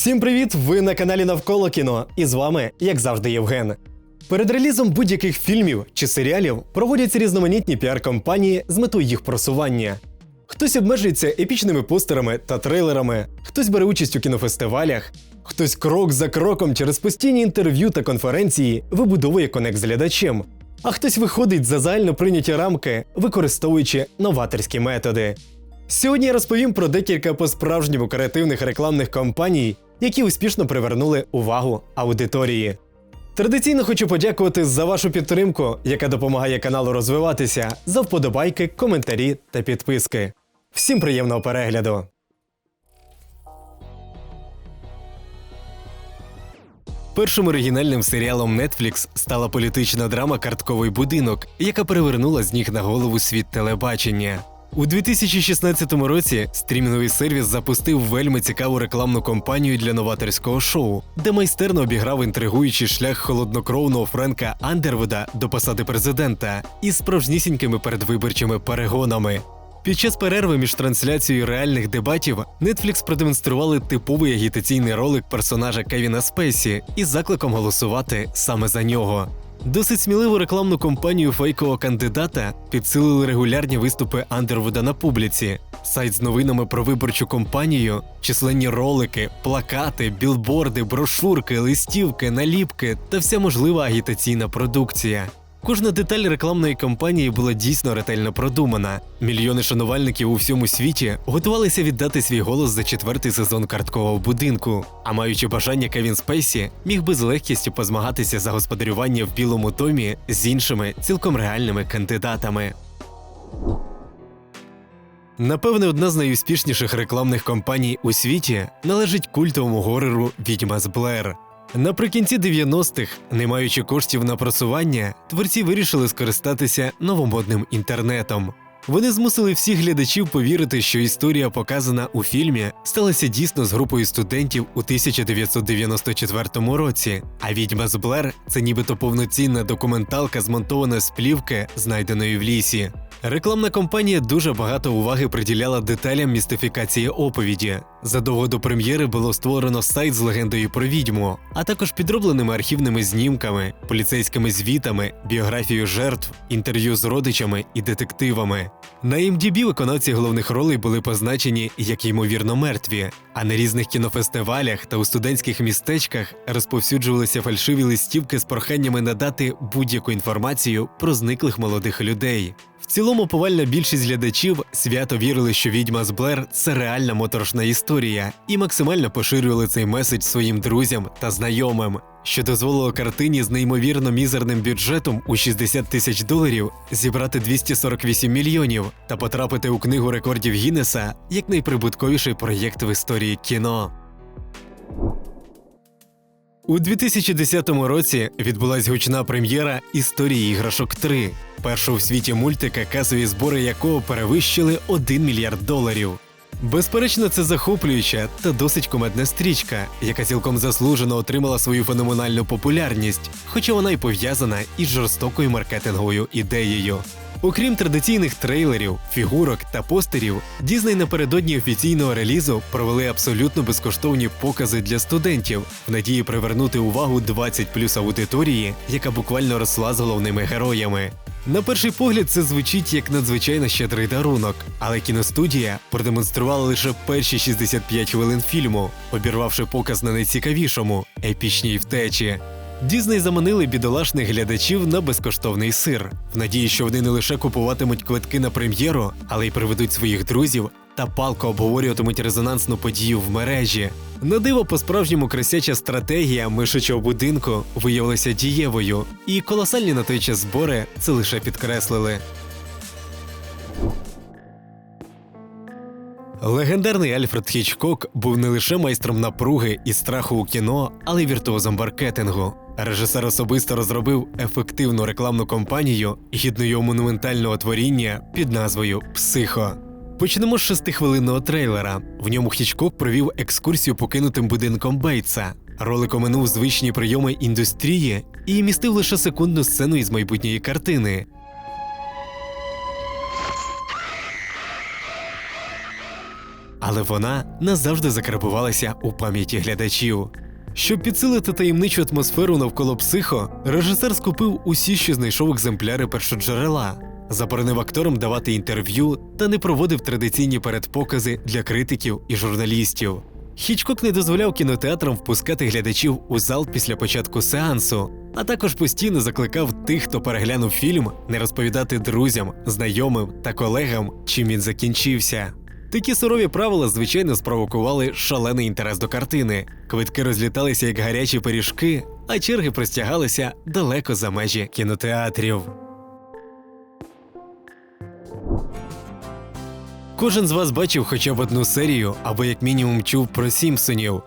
Всім привіт! Ви на каналі Навколо кіно, і з вами, як завжди, Євген. Перед релізом будь-яких фільмів чи серіалів проводяться різноманітні піар-компанії з метою їх просування. Хтось обмежується епічними постерами та трейлерами, хтось бере участь у кінофестивалях, хтось крок за кроком через постійні інтерв'ю та конференції вибудовує конект з глядачем, а хтось виходить за загально прийняті рамки, використовуючи новаторські методи. Сьогодні я розповім про декілька по-справжньому креативних рекламних кампаній, які успішно привернули увагу аудиторії. Традиційно хочу подякувати за вашу підтримку, яка допомагає каналу розвиватися, за вподобайки, коментарі та підписки. Всім приємного перегляду! Першим оригінальним серіалом Netflix стала політична драма Картковий будинок, яка перевернула з ніг на голову світ телебачення. У 2016 році стрімінговий сервіс запустив вельми цікаву рекламну кампанію для новаторського шоу, де майстерно обіграв інтригуючий шлях холоднокровного Френка Андервуда до посади президента із справжнісінькими передвиборчими перегонами. Під час перерви між трансляцією реальних дебатів Netflix продемонстрували типовий агітаційний ролик персонажа Кевіна Спейсі із закликом голосувати саме за нього. Досить сміливу рекламну кампанію фейкового кандидата підсилили регулярні виступи Андервуда на публіці, сайт з новинами про виборчу кампанію, численні ролики, плакати, білборди, брошурки, листівки, наліпки та вся можлива агітаційна продукція. Кожна деталь рекламної кампанії була дійсно ретельно продумана. Мільйони шанувальників у всьому світі готувалися віддати свій голос за четвертий сезон карткового будинку. А маючи бажання Кевін Спейсі, міг би з легкістю позмагатися за господарювання в білому домі з іншими цілком реальними кандидатами. Напевне, одна з найуспішніших рекламних кампаній у світі належить культовому гореру Відьма з Блер. Наприкінці 90-х, не маючи коштів на просування, творці вирішили скористатися новомодним інтернетом. Вони змусили всіх глядачів повірити, що історія, показана у фільмі, сталася дійсно з групою студентів у 1994 році. А відьма з Блер це нібито повноцінна документалка, змонтована з плівки, знайденої в лісі. Рекламна кампанія дуже багато уваги приділяла деталям містифікації оповіді. Задовго до прем'єри було створено сайт з легендою про відьму, а також підробленими архівними знімками, поліцейськими звітами, біографією жертв, інтерв'ю з родичами і детективами. На IMDb виконавці головних ролей були позначені як ймовірно мертві, а на різних кінофестивалях та у студентських містечках розповсюджувалися фальшиві листівки з проханнями надати будь-яку інформацію про зниклих молодих людей. Цілому повальна більшість глядачів свято вірили, що відьма з Блер це реальна моторошна історія, і максимально поширювали цей меседж своїм друзям та знайомим, що дозволило картині з неймовірно мізерним бюджетом у 60 тисяч доларів зібрати 248 мільйонів та потрапити у книгу рекордів Гіннеса як найприбутковіший проєкт в історії кіно. У 2010 році відбулась гучна прем'єра Історії іграшок 3, першого в світі мультика, касові збори якого перевищили 1 мільярд доларів. Безперечно, це захоплююча та досить комедна стрічка, яка цілком заслужено отримала свою феноменальну популярність, хоча вона й пов'язана із жорстокою маркетинговою ідеєю. Окрім традиційних трейлерів, фігурок та постерів, Дізней напередодні офіційного релізу провели абсолютно безкоштовні покази для студентів в надії привернути увагу 20 плюс аудиторії, яка буквально росла з головними героями. На перший погляд, це звучить як надзвичайно щедрий дарунок, але кіностудія продемонструвала лише перші 65 хвилин фільму, обірвавши показ на найцікавішому епічній втечі. Дізней заманили бідолашних глядачів на безкоштовний сир, в надії, що вони не лише купуватимуть квитки на прем'єру, але й приведуть своїх друзів та палко обговорюватимуть резонансну подію в мережі. На диво по-справжньому красяча стратегія мишачого будинку виявилася дієвою, і колосальні на той час збори це лише підкреслили. Легендарний Альфред Хічкок був не лише майстром напруги і страху у кіно, але й віртуозом маркетингу. Режисер особисто розробив ефективну рекламну кампанію гідну його монументального творіння під назвою Психо. Почнемо з шестихвилинного трейлера. В ньому Хічкок провів екскурсію покинутим будинком Бейтса. Ролик оминув звичні прийоми індустрії і містив лише секундну сцену із майбутньої картини. Але вона назавжди закарбувалася у пам'яті глядачів. Щоб підсилити таємничу атмосферу навколо психо, режисер скупив усі, що знайшов екземпляри першоджерела, заборонив акторам давати інтерв'ю та не проводив традиційні передпокази для критиків і журналістів. Хічкок не дозволяв кінотеатрам впускати глядачів у зал після початку сеансу, а також постійно закликав тих, хто переглянув фільм, не розповідати друзям, знайомим та колегам, чим він закінчився. Такі сурові правила, звичайно, спровокували шалений інтерес до картини. Квитки розліталися як гарячі пиріжки, а черги простягалися далеко за межі кінотеатрів. Кожен з вас бачив хоча б одну серію або як мінімум чув про Сімпсонів.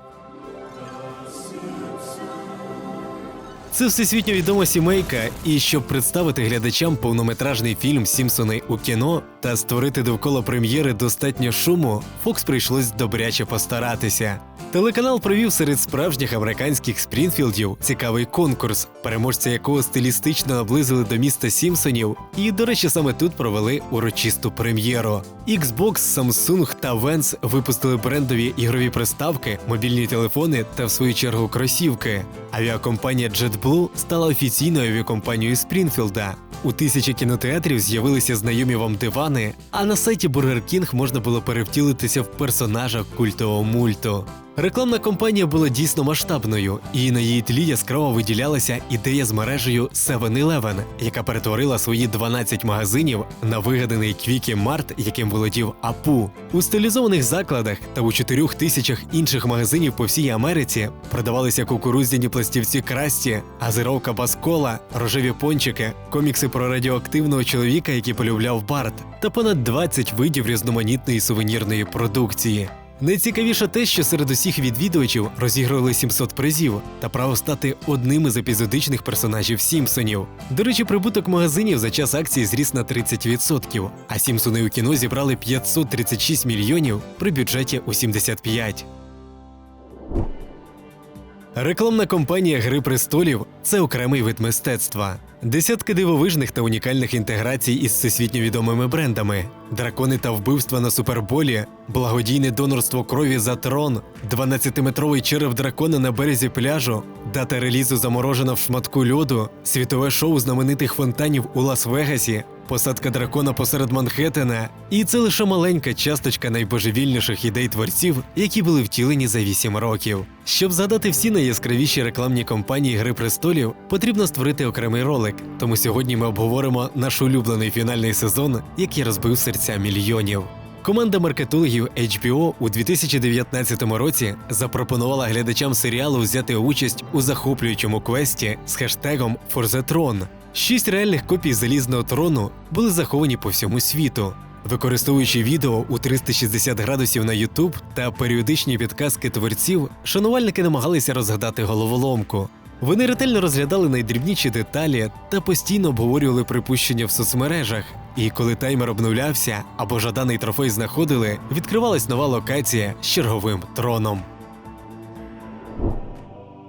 Це всесвітньо відома сімейка, і щоб представити глядачам повнометражний фільм Сімпсони у кіно та створити довкола прем'єри достатньо шуму, Фокс прийшлось добряче постаратися. Телеканал провів серед справжніх американських спрінфілдів цікавий конкурс, переможця якого стилістично наблизили до міста Сімпсонів, і, до речі, саме тут провели урочисту прем'єру. Xbox, Samsung та Vans випустили брендові ігрові приставки, мобільні телефони та в свою чергу кросівки. Авіакомпанія JetBlue стала офіційною авіакомпанією Спрінфілда. У тисячі кінотеатрів з'явилися знайомі вам дивани, а на сайті Burger King можна було перевтілитися в персонажа культового мульту. Рекламна кампанія була дійсно масштабною, і на її тлі яскраво виділялася ідея з мережею 7-Eleven, яка перетворила свої 12 магазинів на вигаданий Квікі Март, яким володів Апу. У стилізованих закладах та у 4 тисячах інших магазинів по всій Америці продавалися кукурудзяні пластівці красті, газировка Баскола, рожеві пончики, комікси про радіоактивного чоловіка, який полюбляв Барт, та понад 20 видів різноманітної сувенірної продукції. Найцікавіше те, що серед усіх відвідувачів розігрували 700 призів та право стати одним із епізодичних персонажів Сімпсонів. До речі, прибуток магазинів за час акції зріс на 30%, а Сімпсони у кіно зібрали 536 мільйонів при бюджеті у 75. Рекламна кампанія Гри престолів це окремий вид мистецтва. Десятки дивовижних та унікальних інтеграцій із всесвітньо відомими брендами, дракони та вбивства на суперболі, благодійне донорство крові за трон, 12-метровий череп дракона на березі пляжу, дата релізу заморожена в шматку льоду, світове шоу знаменитих фонтанів у Лас-Вегасі, посадка дракона посеред Манхеттена. І це лише маленька часточка найбожевільніших ідей творців, які були втілені за 8 років. Щоб згадати всі найяскравіші рекламні кампанії Гри престолів, потрібно створити окремий ролик. Тому сьогодні ми обговоримо наш улюблений фінальний сезон, який розбив серця мільйонів. Команда маркетологів HBO у 2019 році запропонувала глядачам серіалу взяти участь у захоплюючому квесті з хештегом For the Throne. Шість реальних копій залізного трону були заховані по всьому світу. Використовуючи відео у 360 градусів на YouTube та періодичні підказки творців, шанувальники намагалися розгадати головоломку. Вони ретельно розглядали найдрібніші деталі та постійно обговорювали припущення в соцмережах. І коли таймер обновлявся або жаданий трофей знаходили, відкривалась нова локація з черговим троном.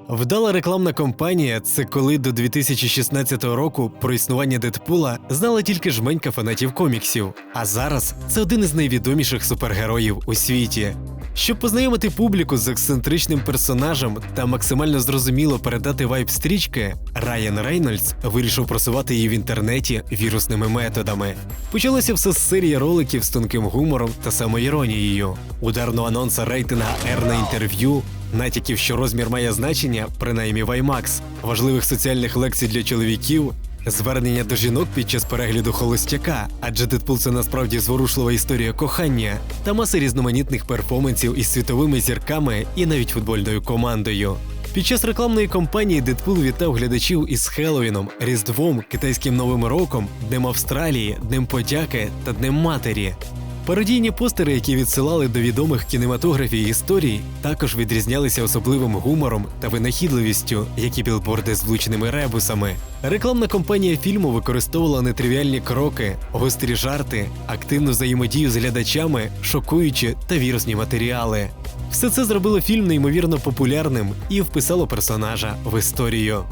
Вдала рекламна кампанія це коли до 2016 року про існування Дедпула знала тільки жменька фанатів коміксів. А зараз це один із найвідоміших супергероїв у світі. Щоб познайомити публіку з ексцентричним персонажем та максимально зрозуміло передати вайб стрічки, Райан Рейнольдс вирішив просувати її в інтернеті вірусними методами. Почалося все з серії роликів з тонким гумором та самоіронією, ударного анонса рейтинга R на інтерв'ю, натяків, що розмір має значення, принаймні в IMAX, важливих соціальних лекцій для чоловіків. Звернення до жінок під час перегляду холостяка, адже Дедпул це насправді зворушлива історія кохання та маси різноманітних перформансів із світовими зірками і навіть футбольною командою. Під час рекламної кампанії Дедпул вітав глядачів із Хеллоуіном, Різдвом, Китайським Новим Роком, Днем Австралії, Днем Подяки та Днем Матері. Пародійні постери, які відсилали до відомих кінематографій історій, також відрізнялися особливим гумором та винахідливістю, як і білборди з влучними ребусами. Рекламна кампанія фільму використовувала нетривіальні кроки, гострі жарти, активну взаємодію з глядачами, шокуючі та вірусні матеріали. Все це зробило фільм неймовірно популярним і вписало персонажа в історію.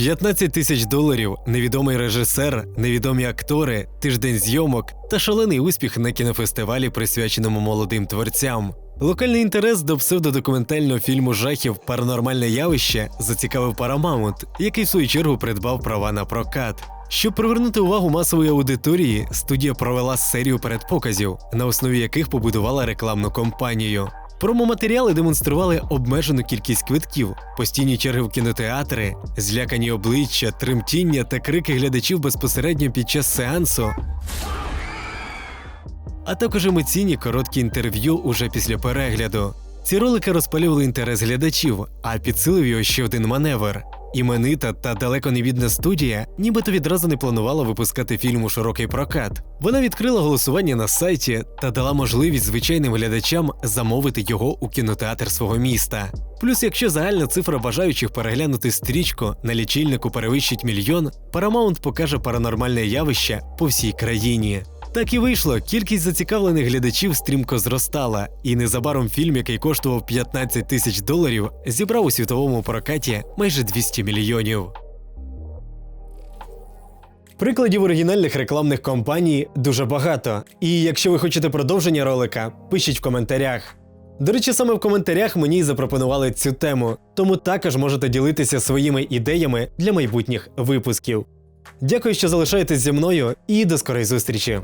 15 тисяч доларів, невідомий режисер, невідомі актори, тиждень зйомок та шалений успіх на кінофестивалі, присвяченому молодим творцям. Локальний інтерес до псевдодокументального фільму жахів Паранормальне явище зацікавив Paramount, який в свою чергу придбав права на прокат. Щоб привернути увагу масової аудиторії, студія провела серію передпоказів, на основі яких побудувала рекламну кампанію. Промоматеріали демонстрували обмежену кількість квитків, постійні черги в кінотеатри, злякані обличчя, тремтіння та крики глядачів безпосередньо під час сеансу, а також емоційні короткі інтерв'ю уже після перегляду. Ці ролики розпалювали інтерес глядачів, а підсилив його ще один маневр. Іменита та далеко не відна студія, нібито відразу не планувала випускати фільм у широкий прокат. Вона відкрила голосування на сайті та дала можливість звичайним глядачам замовити його у кінотеатр свого міста. Плюс, якщо загальна цифра бажаючих переглянути стрічку на лічильнику перевищить мільйон, Paramount покаже паранормальне явище по всій країні. Так і вийшло. Кількість зацікавлених глядачів стрімко зростала, і незабаром фільм, який коштував 15 тисяч доларів, зібрав у світовому прокаті майже 200 мільйонів. Прикладів оригінальних рекламних кампаній дуже багато. І якщо ви хочете продовження ролика, пишіть в коментарях. До речі, саме в коментарях мені запропонували цю тему, тому також можете ділитися своїми ідеями для майбутніх випусків. Дякую, що залишаєтесь зі мною, і до скорої зустрічі!